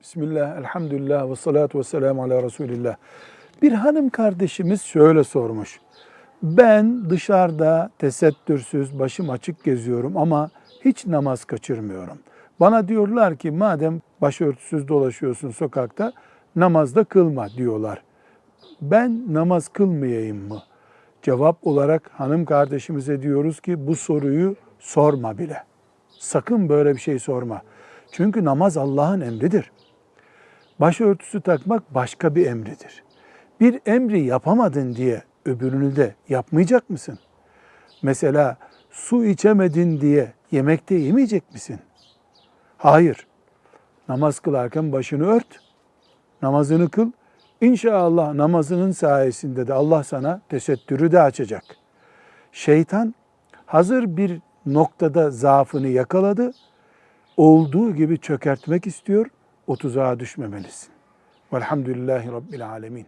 Bismillah, elhamdülillah ve salatu ve selamu ala Resulillah. Bir hanım kardeşimiz şöyle sormuş. Ben dışarıda tesettürsüz, başım açık geziyorum ama hiç namaz kaçırmıyorum. Bana diyorlar ki madem başörtüsüz dolaşıyorsun sokakta namazda kılma diyorlar. Ben namaz kılmayayım mı? Cevap olarak hanım kardeşimize diyoruz ki bu soruyu sorma bile. Sakın böyle bir şey sorma. Çünkü namaz Allah'ın emridir. Başörtüsü takmak başka bir emridir. Bir emri yapamadın diye öbürünü de yapmayacak mısın? Mesela su içemedin diye yemekte yemeyecek misin? Hayır. Namaz kılarken başını ört, namazını kıl. İnşallah namazının sayesinde de Allah sana tesettürü de açacak. Şeytan hazır bir noktada zaafını yakaladı. Olduğu gibi çökertmek istiyor. O tuzağa düşmemelisin. Velhamdülillahi Rabbil Alemin.